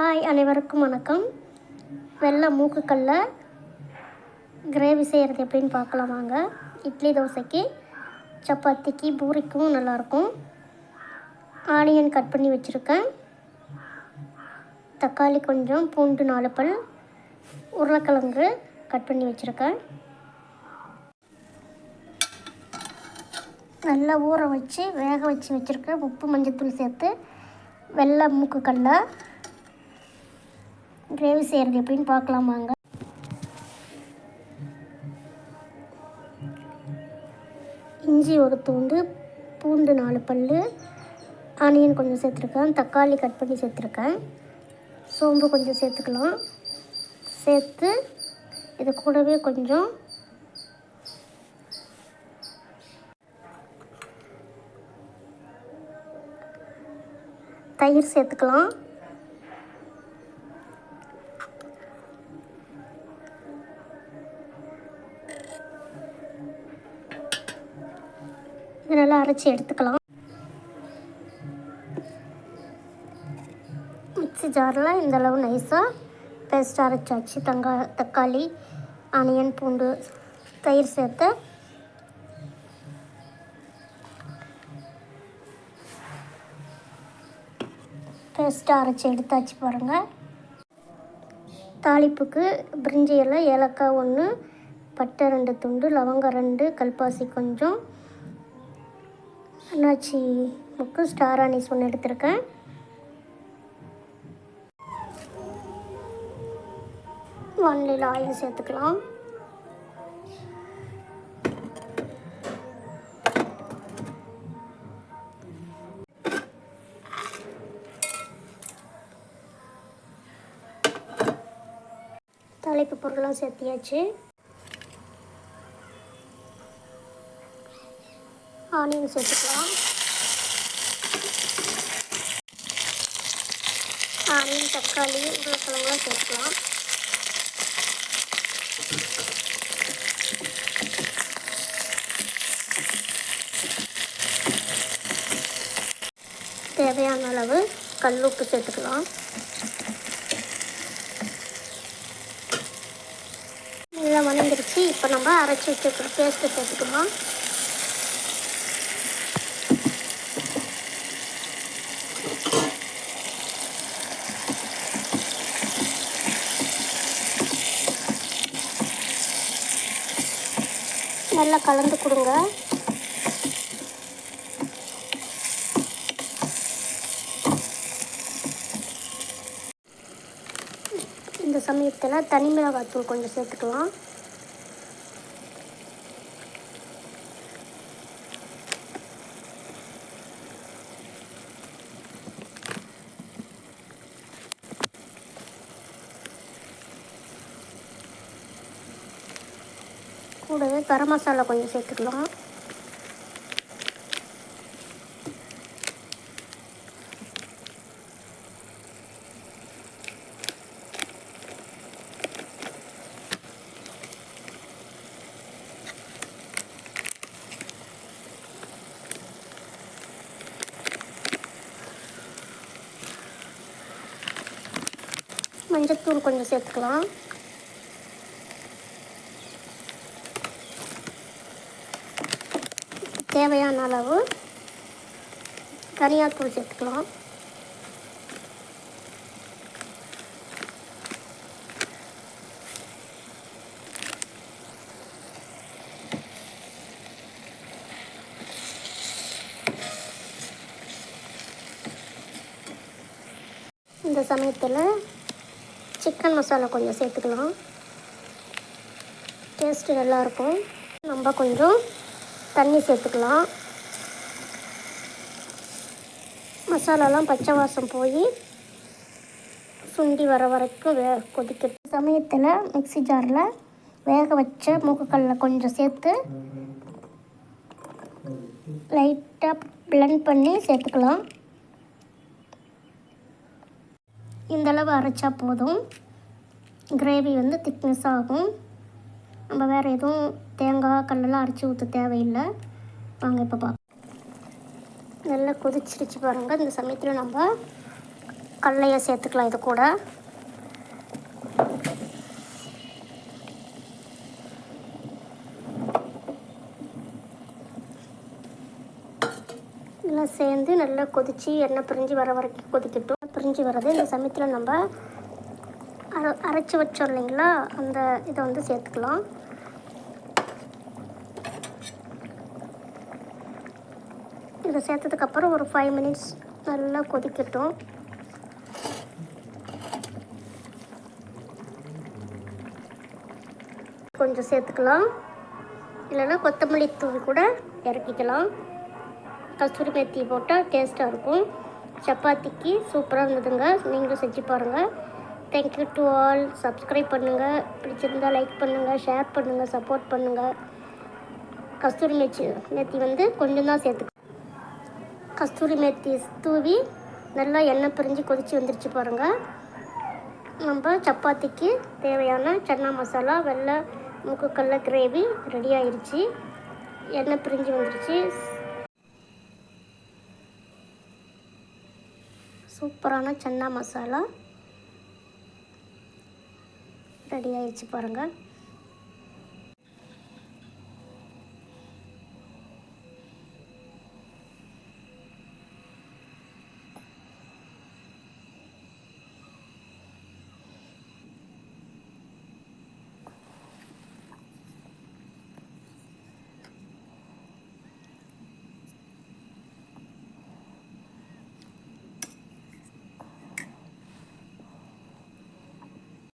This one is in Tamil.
ஹாய் அனைவருக்கும் வணக்கம். வெள்ளை மூக்குக்கல்ல கிரேவி செய்கிறது எப்படின்னு பார்க்கலாம் வாங்க. இட்லி தோசைக்கு சப்பாத்திக்கு பூரிக்கும் நல்லாயிருக்கும். ஆனியன் கட் பண்ணி வச்சுருக்கேன். தக்காளி கொஞ்சம் பூண்டு நாலு பல் உருளைக்கிழங்கு கட் பண்ணி வச்சுருக்கேன். நல்லா ஊற வச்சு வேக வச்சு வச்சுருக்கேன். உப்பு மஞ்சத்தூள் சேர்த்து வெள்ளை மூக்குக்கல்லை. கிரேவி செய்கிறது எப்படின்னு பார்க்கலாம் வாங்க. இஞ்சி ஒரு தூண்டு பூண்டு நாலு பல் ஆனியன் கொஞ்சம் சேர்த்துருக்கேன் தக்காளி கட் பண்ணி சேர்த்துருக்கேன். சோம்பு கொஞ்சம் சேர்த்துக்கலாம். சேர்த்து இது கூடவே கொஞ்சம் தயிர் சேர்த்துக்கலாம். இதை நல்லா அரைச்சி எடுத்துக்கலாம். மிக்ஸி ஜாரில் இந்த அளவு நைஸாக பேஸ்ட் அரைச்சாச்சு தங்கா தக்காளி ஆனியன் பூண்டு தயிர் சேர்த்து பேஸ்ட்டாக அரைச்சி எடுத்தாச்சு பாருங்கள் தாளிப்புக்கு பிரிஞ்சி இலை ஏலக்காய் ஒன்று பட்டை ரெண்டு துண்டு லவங்கம் ரெண்டு கல்பாசி கொஞ்சம் அண்ணாச்சி முக்கு ஸ்டார் அனீஸ் ஒன்று எடுத்திருக்கேன் வானிலையில் ஆயில் சேர்த்துக்கலாம். தலைப்பு பொருளாக சேர்த்தியாச்சு. ஆனியன் சேர்த்துக்கலாம் ஆனியன் தக்காளி உருளைக்கிழங்குலாம் சேர்த்துக்கலாம். தேவையான அளவு கல் உப்பு சேர்த்துக்கலாம். நல்லா வணங்கிருச்சு இப்போ நம்ம அரைச்சி வச்சுருக்கிற பேஸ்ட்டு சேர்த்துக்கலாம் நல்லா கலந்து கொடுங்க. இந்த சமயத்தில் தனி மிளகாத்தூள் கொஞ்சம் சேர்த்துக்கலாம். கூடவே கரம் மசாலா கொஞ்சம் சேர்த்துக்கலாம். மஞ்சத்தூள் கொஞ்சம் சேர்த்துக்கலாம். தேவையான அளவு தனியாத்தூள் சேர்த்துக்கலாம் இந்த சமயத்தில் சிக்கன் மசாலா கொஞ்சம் சேர்த்துக்கலாம். டேஸ்ட்டு நல்லாயிருக்கும் நம்ம கொஞ்சம் தண்ணி சேர்த்துக்கலாம். மசாலாலாம் பச்சை வாசம் போய் சுண்டி வர வரைக்கும் வே கொதிக்கிறது சமயத்தில் மிக்ஸி ஜாரில் வேக வச்ச மூக்குக்கல்ல கொஞ்சம் சேர்த்து லைட்டாக பிளெண்ட் பண்ணி சேர்த்துக்கலாம். இந்தளவு அரைச்சா போதும். கிரேவி வந்து திக்னஸ் ஆகும். நம்ம வேறு எதுவும் தேங்காய் கல்லெல்லாம் அரைச்சி ஊற்ற தேவையில்லை. வாங்க இப்போ பார்க்க நல்லா கொதிச்சிருச்சு பாருங்கள் இந்த சமயத்தில் நம்ம கடலையை சேர்த்துக்கலாம் இது கூட. எல்லாம் சேர்ந்து நல்லா கொதித்து எண்ணெய் பிரிஞ்சு வர வரைக்கும் கொதிக்கட்டும். பிரிஞ்சு வர்றது இந்த சமயத்தில் நம்ம அரை அரைச்சி வச்சோம் இல்லைங்களா? அந்த இதை வந்து சேர்த்துக்கலாம். இதை சேர்த்ததுக்கப்புறம் ஒரு ஃபைவ் மினிட்ஸ் நல்லா கொதிக்கட்டும். கொஞ்சம் சேர்த்துக்கலாம். இல்லைன்னா கொத்தமல்லி தூள் கூட இறக்கிக்கலாம். கஸ்தூரி மெத்தி போட்டால் டேஸ்ட்டாக இருக்கும். சப்பாத்திக்கு சூப்பராக இருந்ததுங்க. நீங்களும் செஞ்சு பாருங்கள் தேங்க்யூ டு ஆல் சப்ஸ்கிரைப் பண்ணுங்கள் பிடிச்சிருந்தால் லைக் பண்ணுங்கள் ஷேர் பண்ணுங்கள் சப்போர்ட் பண்ணுங்கள் கஸ்தூரி மேச்சி மெத்தி வந்து கொஞ்சம் தான் சேர்த்துக்கலாம். கஸ்தூரி மேத்தி தூவி நல்லா எண்ணெய் பிரிஞ்சு கொதித்து வந்துருச்சு பாருங்கள் நம்ம சப்பாத்திக்கு தேவையான சன்னா மசாலா வெள்ளை மூக்குக்கல்ல கிரேவி ரெடி ஆயிடுச்சு எண்ணெய் பிரிஞ்சு வந்துருச்சு. சூப்பரான சன்னா மசாலா ரெடி ஆயிடுச்சு பாருங்கள்